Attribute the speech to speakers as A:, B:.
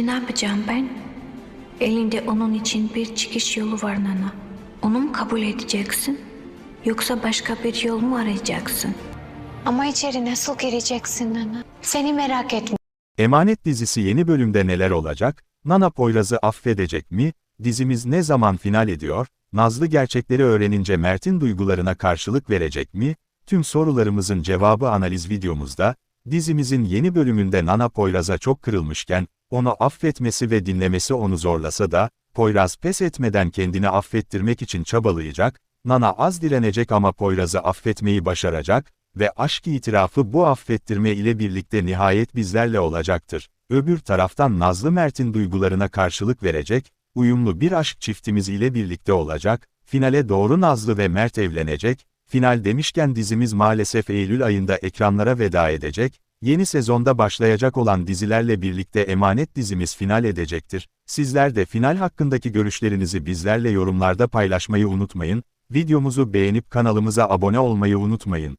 A: Ne yapacağım ben? Elinde onun için bir çıkış yolu var Nana. Onu mu kabul edeceksin? Yoksa başka bir yol mu arayacaksın? Ama içeri nasıl gireceksin Nana? Seni merak etme.
B: Emanet dizisi yeni bölümde neler olacak? Nana Poyraz'ı affedecek mi? Dizimiz ne zaman final ediyor? Nazlı gerçekleri öğrenince Mert'in duygularına karşılık verecek mi? Tüm sorularımızın cevabı analiz videomuzda. Dizimizin yeni bölümünde Nana Poyraz'a çok kırılmışken, onu affetmesi ve dinlemesi onu zorlasa da, Poyraz pes etmeden kendini affettirmek için çabalayacak, Nana az direnecek ama Poyraz'ı affetmeyi başaracak ve aşk itirafı bu affettirme ile birlikte nihayet bizlerle olacaktır. Öbür taraftan Nazlı Mert'in duygularına karşılık verecek, uyumlu bir aşk çiftimiz ile birlikte olacak, finale doğru Nazlı ve Mert evlenecek, final demişken dizimiz maalesef Eylül ayında ekranlara veda edecek, yeni sezonda başlayacak olan dizilerle birlikte Emanet dizimiz final edecektir. Sizler de final hakkındaki görüşlerinizi bizlerle yorumlarda paylaşmayı unutmayın, videomuzu beğenip kanalımıza abone olmayı unutmayın.